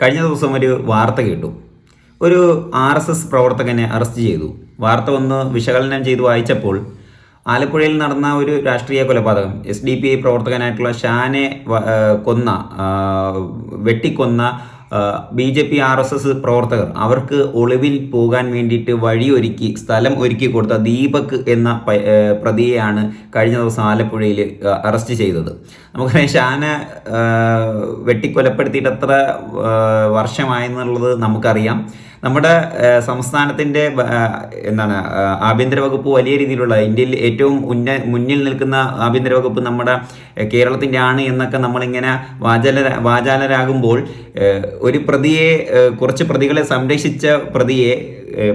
കഴിഞ്ഞ ദിവസം ഒരു വാർത്ത കേട്ടു. ഒരു ആർ എസ് എസ് പ്രവർത്തകനെ അറസ്റ്റ് ചെയ്തു. വാർത്ത ഒന്ന് വിശകലനം ചെയ്ത് വായിച്ചപ്പോൾ ആലപ്പുഴയിൽ നടന്ന ഒരു രാഷ്ട്രീയ കൊലപാതകം എസ് ഡി പി ഐ പ്രവർത്തകനായിട്ടുള്ള ഷാനെ കൊന്ന വെട്ടിക്കൊന്ന B J P R S S പ്രവർത്തകർ അവർക്ക് ഒളിവിൽ പോകാൻ വേണ്ടിയിട്ട് വഴിയൊരുക്കി സ്ഥലം ഒരുക്കി കൊടുത്ത ദീപക് എന്ന പ്രതിയെയാണ് കഴിഞ്ഞ ദിവസം ആലപ്പുഴയിൽ അറസ്റ്റ് ചെയ്തത്. നമുക്കറിയാം ഷാന വെട്ടിക്കൊലപ്പെടുത്തിയിട്ട് എത്ര വർഷമായെന്നുള്ളത് നമുക്കറിയാം. നമ്മുടെ സംസ്ഥാനത്തിന്റെ എന്താണ് ആഭ്യന്തര വകുപ്പ് വലിയ രീതിയിലുള്ള ഇന്ത്യയിൽ ഏറ്റവും ഉന്ന മുന്നിൽ നിൽക്കുന്ന ആഭ്യന്തര വകുപ്പ് നമ്മുടെ കേരളത്തിന്റെ ആണ് എന്നൊക്കെ നമ്മളിങ്ങനെ വാചാല വാചാലരാകുമ്പോൾ ഒരു പ്രതിയെ കുറച്ച് പ്രതികളെ സംരക്ഷിച്ച പ്രതിയെ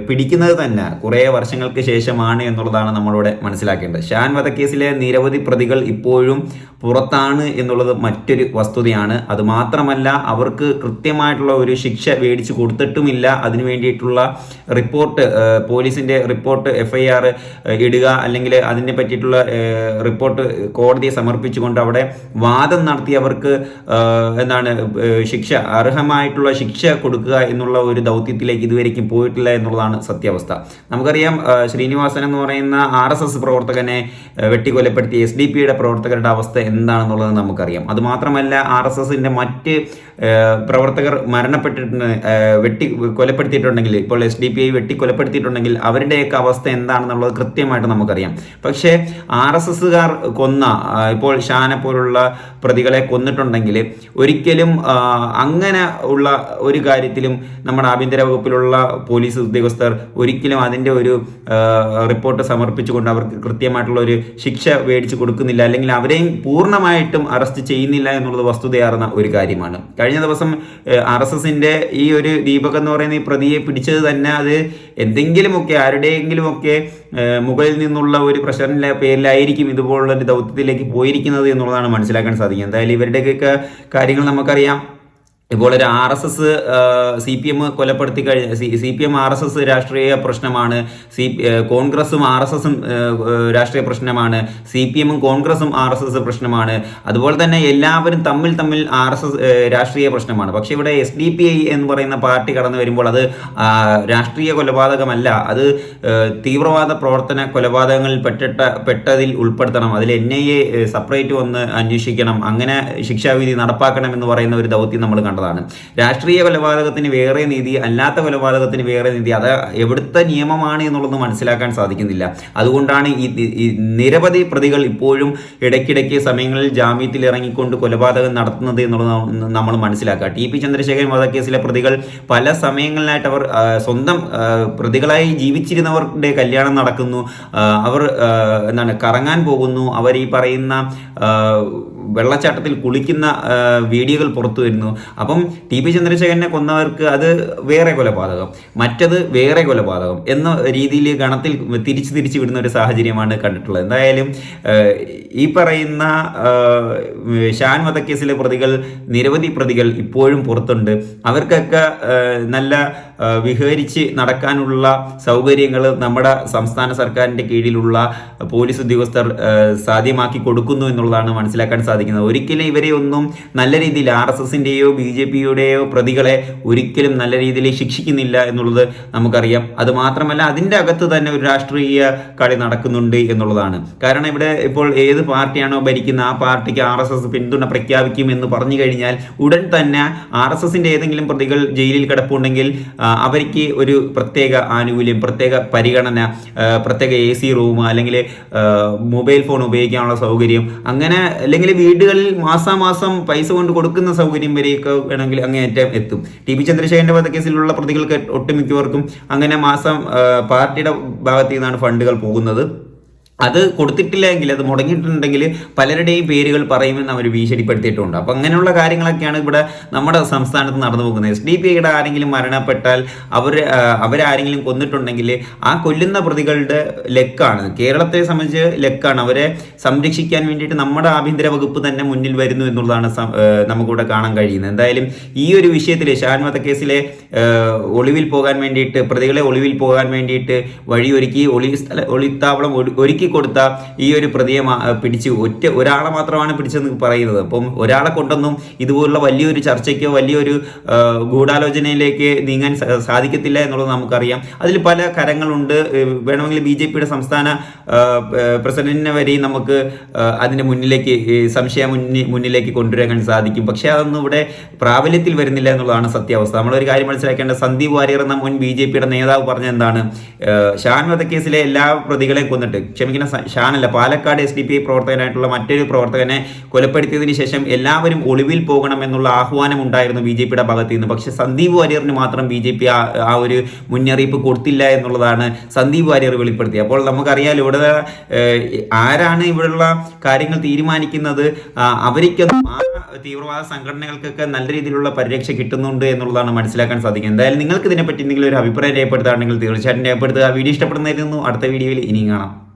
പിടിക്കുന്നത് തന്നെ കുറേ വർഷങ്ങൾക്ക് ശേഷമാണ് എന്നുള്ളതാണ് നമ്മളിവിടെ മനസ്സിലാക്കേണ്ടത്. ഷാൻ വധക്കേസിലെ നിരവധി പ്രതികൾ ഇപ്പോഴും പുറത്താണ് എന്നുള്ളത് മറ്റൊരു വസ്തുതയാണ്. അതുമാത്രമല്ല അവർക്ക് കൃത്യമായിട്ടുള്ള ഒരു ശിക്ഷ മേടിച്ചു കൊടുത്തിട്ടുമില്ല. അതിനു വേണ്ടിയിട്ടുള്ള റിപ്പോർട്ട് പോലീസിന്റെ റിപ്പോർട്ട് എഫ് ഐ ആർ ഇടുക അല്ലെങ്കിൽ അതിനെ പറ്റിയിട്ടുള്ള റിപ്പോർട്ട് കോടതിയെ സമർപ്പിച്ചുകൊണ്ട് അവിടെ വാദം നടത്തിയവർക്ക് എന്താണ് ശിക്ഷ അർഹമായിട്ടുള്ള ശിക്ഷ കൊടുക്കുക എന്നുള്ള ഒരു ദൗത്യത്തിലേക്ക് ഇതുവരേക്കും പോയിട്ടില്ല എന്നുള്ളതാണ് സത്യാവസ്ഥ. നമുക്കറിയാം ശ്രീനിവാസൻ എന്ന് പറയുന്ന ആർ എസ് എസ് പ്രവർത്തകനെ വെട്ടിക്കൊലപ്പെടുത്തിയ എസ് ഡി പിയുടെ പ്രവർത്തകരുടെ അവസ്ഥ എന്താണെന്നുള്ളത് നമുക്കറിയാം. അതുമാത്രമല്ല ആർ എസ് എസിന്റെ മറ്റ് പ്രവർത്തകർ മരണപ്പെട്ടിട്ടുണ്ട് വെട്ടി വെട്ടി കൊലപ്പെടുത്തിയിട്ടുണ്ടെങ്കിൽ ഇപ്പോൾ എസ് ഡി പി ഐ വെട്ടി കൊലപ്പെടുത്തിയിട്ടുണ്ടെങ്കിൽ അവരുടെയൊക്കെ അവസ്ഥ എന്താണെന്നുള്ളത് കൃത്യമായിട്ട് നമുക്കറിയാം. പക്ഷേ ആർ എസ് എസ്സുകാർ കൊന്ന ഇപ്പോൾ ഷാനെ പോലുള്ള പ്രതികളെ കൊന്നിട്ടുണ്ടെങ്കിൽ ഒരിക്കലും അങ്ങനെ ഉള്ള ഒരു കാര്യത്തിലും നമ്മുടെ ആഭ്യന്തര വകുപ്പിലുള്ള പോലീസ് ഉദ്യോഗസ്ഥർ ഒരിക്കലും അതിന്റെ ഒരു റിപ്പോർട്ട് സമർപ്പിച്ചുകൊണ്ട് അവർക്ക് കൃത്യമായിട്ടുള്ള ഒരു ശിക്ഷ മേടിച്ചു കൊടുക്കുന്നില്ല. അല്ലെങ്കിൽ അവരെയും പൂർണമായിട്ടും അറസ്റ്റ് ചെയ്യുന്നില്ല എന്നുള്ളത് വസ്തുതയാർന്ന ഒരു കാര്യമാണ്. കഴിഞ്ഞ ദിവസം ആർ എസ് ഈ ഒരു ദീപക് എന്ന് പറയുന്ന ഈ പ്രതിയെ പിടിച്ചത് തന്നെ അത് എന്തെങ്കിലുമൊക്കെ ആരുടെയെങ്കിലുമൊക്കെ മുകളിൽ നിന്നുള്ള ഒരു പ്രഷറിന്റെ പേരിലായിരിക്കും ഇതുപോലുള്ള ഒരു ദൗത്യത്തിലേക്ക് പോയിരിക്കുന്നത് എന്നുള്ളതാണ് മനസ്സിലാക്കാൻ സാധിക്കുന്നത്. എന്തായാലും ഇവരുടെയൊക്കെ കാര്യങ്ങൾ നമുക്കറിയാം. ഇപ്പോൾ ഒരു R S S C P M കൊലപ്പെടുത്തി കഴിഞ്ഞ C P M R S S രാഷ്ട്രീയ പ്രശ്നമാണ് സി കോൺഗ്രസും ആർ എസ് എസും രാഷ്ട്രീയ പ്രശ്നമാണ് സി പി എമ്മും കോൺഗ്രസും ആർ എസ് എസ് പ്രശ്നമാണ്. അതുപോലെ തന്നെ എല്ലാവരും തമ്മിൽ തമ്മിൽ ആർ എസ് എസ് രാഷ്ട്രീയ പ്രശ്നമാണ്. പക്ഷേ ഇവിടെ എസ് ഡി പി ഐ എന്ന് പറയുന്ന പാർട്ടി കടന്നു വരുമ്പോൾ അത് രാഷ്ട്രീയ കൊലപാതകമല്ല. അത് തീവ്രവാദ പ്രവർത്തന കൊലപാതകങ്ങളിൽ പെട്ടിട്ട പെട്ടതിൽ ഉൾപ്പെടുത്തണം. അതിൽ എൻ ഐ എ സെപ്പറേറ്റ് വന്ന് അന്വേഷിക്കണം. അങ്ങനെ ശിക്ഷാവിധി നടപ്പാക്കണം എന്ന് പറയുന്ന ഒരു ദൗത്യം നമ്മൾ കണ്ടതാണ് രാഷ്ട്രീയ കൊലപാതകത്തിന് വേറെ നീതി അല്ലാത്ത കൊലപാതകത്തിന് വേറെ നീതി അത് എവിടുത്തെ നിയമമാണ് എന്നുള്ളത് മനസ്സിലാക്കാൻ സാധിക്കുന്നില്ല. അതുകൊണ്ടാണ് ഈ നിരവധി പ്രതികൾ ഇപ്പോഴും ഇടയ്ക്കിടയ്ക്ക് സമയങ്ങളിൽ ജാമ്യത്തിൽ ഇറങ്ങിക്കൊണ്ട് കൊലപാതകം നടത്തുന്നത് എന്നുള്ളത് നമ്മൾ മനസ്സിലാക്കുക. ടി പി ചന്ദ്രശേഖരൻ വധക്കേസിലെ പ്രതികൾ പല സമയങ്ങളിലായിട്ട് അവർ സ്വന്തം പ്രതികളായി ജീവിച്ചിരുന്നവരുടെ കല്യാണം നടക്കുന്നു. അവർ എന്താണ് കറങ്ങാൻ പോകുന്നു. അവർ ഈ പറയുന്ന വെള്ളച്ചാട്ടത്തിൽ കുളിക്കുന്ന വീഡിയോകൾ പുറത്തു വരുന്നു. ടി പി ചന്ദ്രശേഖരനെ കൊന്നവർക്ക് അത് വേറെ കൊലപാതകം. മറ്റത് വേറെ കൊലപാതകം എന്ന രീതിയിൽ ഗണത്തിൽ തിരിച്ചു തിരിച്ച് വിടുന്ന ഒരു സാഹചര്യമാണ് കണ്ടിട്ടുള്ളത്. എന്തായാലും ഈ പറയുന്ന ഷാൻ വധക്കേസിലെ പ്രതികൾ നിരവധി പ്രതികൾ ഇപ്പോഴും പുറത്തുണ്ട്. അവർക്കൊക്കെ നല്ല വിഹരിച്ച് നടക്കാനുള്ള സൗകര്യങ്ങൾ നമ്മുടെ സംസ്ഥാന സർക്കാരിന്റെ കീഴിലുള്ള പോലീസ് ഉദ്യോഗസ്ഥർ സാധ്യമാക്കി കൊടുക്കുന്നു എന്നുള്ളതാണ് മനസ്സിലാക്കാൻ സാധിക്കുന്നത്. ഒരിക്കലും ഇവരെ ഒന്നും നല്ല രീതിയിൽ ആർ എസ് എസിന്റെയോ ബി ജെ പിയുടെയോ പ്രതികളെ ഒരിക്കലും നല്ല രീതിയിൽ ശിക്ഷിക്കുന്നില്ല എന്നുള്ളത് നമുക്കറിയാം. അത് മാത്രമല്ല അതിന്റെ അകത്ത് തന്നെ ഒരു രാഷ്ട്രീയ കളി നടക്കുന്നുണ്ട് എന്നുള്ളതാണ്. കാരണം ഇവിടെ ഇപ്പോൾ ഏത് പാർട്ടിയാണോ ഭരിക്കുന്ന ആ പാർട്ടിക്ക് ആർ എസ് എസ് പിന്തുണ പ്രഖ്യാപിക്കും എന്ന് പറഞ്ഞു കഴിഞ്ഞാൽ ഉടൻ തന്നെ ആർ എസ് എസിന്റെ ഏതെങ്കിലും പ്രതികൾ ജയിലിൽ കിടപ്പുണ്ടെങ്കിൽ അവർക്ക് ഒരു പ്രത്യേക ആനുകൂല്യം പ്രത്യേക പരിഗണന പ്രത്യേക എ സി റൂം അല്ലെങ്കിൽ മൊബൈൽ ഫോൺ ഉപയോഗിക്കാനുള്ള സൗകര്യം. അങ്ങനെ അല്ലെങ്കിൽ വീടുകളിൽ മാസാമാസം പൈസ കൊണ്ട് കൊടുക്കുന്ന സൗകര്യം വരെയൊക്കെ വേണമെങ്കിൽ അങ്ങേയറ്റം എത്തും. ടി പി ചന്ദ്രശേഖരന്റെ വധക്കേസിലുള്ള പ്രതികൾക്ക് ഒട്ടുമിക്കവർക്കും അങ്ങനെ മാസം പാർട്ടിയുടെ ഭാഗത്തു നിന്നാണ് ഫണ്ടുകൾ പോകുന്നത്. അത് കൊടുത്തിട്ടില്ലെങ്കിൽ അത് മുടങ്ങിയിട്ടുണ്ടെങ്കിൽ പലരുടെയും പേരുകൾ പറയുമെന്ന് അവർ ഭീഷണിപ്പെടുത്തിയിട്ടുണ്ട്. അപ്പം അങ്ങനെയുള്ള കാര്യങ്ങളൊക്കെയാണ് ഇവിടെ നമ്മുടെ സംസ്ഥാനത്ത് നടന്നു പോകുന്നത്. എസ് ഡി പി ഐയുടെ ആരെങ്കിലും മരണപ്പെട്ടാൽ അവർ അവരാരെങ്കിലും കൊന്നിട്ടുണ്ടെങ്കിൽ ആ കൊല്ലുന്ന പ്രതികളുടെ ലെക്കാണ്. കേരളത്തെ സംബന്ധിച്ച് ലെക്കാണ്. അവരെ സംരക്ഷിക്കാൻ വേണ്ടിയിട്ട് നമ്മുടെ ആഭ്യന്തര വകുപ്പ് തന്നെ മുന്നിൽ വരുന്നു എന്നുള്ളതാണ് നമുക്കിവിടെ കാണാൻ കഴിയുന്നത്. എന്തായാലും ഈ ഒരു വിഷയത്തിൽ ഷാൻ വധക്കേസിലെ ഒളിവിൽ പോകാൻ വേണ്ടിയിട്ട് പ്രതികളെ ഒളിവിൽ പോകാൻ വേണ്ടിയിട്ട് വഴിയൊരുക്കി ഒളി സ്ഥല ഒളിത്താവളം ഒരുക്കി കൊടുത്ത ഈ ഒരു പ്രതിയെ പിടിച്ച് ഒറ്റ ഒരാളെ മാത്രമാണ് പിടിച്ചെന്ന് പറയുന്നത്. അപ്പം ഒരാളെ കൊണ്ടൊന്നും ഇതുപോലുള്ള വലിയൊരു ചർച്ചയ്ക്കോ വലിയൊരു ഗൂഢാലോചനയിലേക്ക് നീങ്ങാൻ സാധിക്കത്തില്ല എന്നുള്ളത് നമുക്കറിയാം. അതിൽ പല കരങ്ങളുണ്ട്. വേണമെങ്കിൽ ബി ജെ പിയുടെ സംസ്ഥാന പ്രസിഡന്റിനെ വരെയും നമുക്ക് അതിന്റെ മുന്നിലേക്ക് സംശയ മുന്നിലേക്ക് കൊണ്ടുവരാൻ സാധിക്കും. പക്ഷേ അതൊന്നും ഇവിടെ പ്രാബല്യത്തിൽ വരുന്നില്ല എന്നുള്ളതാണ് സത്യാവസ്ഥ. നമ്മളൊരു കാര്യം മനസ്സിലാക്കേണ്ട സന്ദീപ് വാര്യർ എന്ന മുൻ ബി ജെ പിയുടെ നേതാവ് പറഞ്ഞ എന്താണ്? ഷാൻ വധക്കേസിലെ എല്ലാ പ്രതികളെയും കൊന്നിട്ട് ക്ഷമിക്കുന്ന സ- ഷാനല്ല Palakkad S D P I പ്രവർത്തകനായിട്ടുള്ള മറ്റൊരു പ്രവർത്തകനെ കൊലപ്പെടുത്തിയതിനു ശേഷം എല്ലാവരും ഒളിവിൽ പോകണം എന്നുള്ള ആഹ്വാനം ഉണ്ടായിരുന്നു ബി ജെ പിയുടെ ഭാഗത്ത് നിന്ന് പക്ഷേ സന്ദീപ് വാര്യറിന് മാത്രം ബി ജെ പി ആ ഒരു മുന്നറിയിപ്പ് കൊടുത്തില്ല എന്നുള്ളതാണ് സന്ദീപ് വാര്യർ വെളിപ്പെടുത്തിയത്. അപ്പോൾ നമുക്കറിയാലോ ഇവിടെ ആരാണ് ഇവിടെയുള്ള കാര്യങ്ങൾ തീരുമാനിക്കുന്നത്? അവർക്കൊന്നും ആ തീവ്രവാദ സംഘടനകൾക്കൊക്കെ നല്ല രീതിയിലുള്ള പരിരക്ഷ കിട്ടുന്നുണ്ട് എന്നുള്ളതാണ് മനസ്സിലാക്കാൻ സാധിക്കുന്നത്. എന്തായാലും നിങ്ങൾക്ക് ഇതിനെപ്പറ്റി എന്തെങ്കിലും ഒരു അഭിപ്രായം രേഖപ്പെടുത്തുകയാണെങ്കിൽ തീർച്ചയായിട്ടും രേഖപ്പെടുത്തുക. വീഡിയോ ഇഷ്ടപ്പെടുന്നതായിരുന്നു അടുത്ത വീഡിയോയിൽ ഇനിയും കാണാം.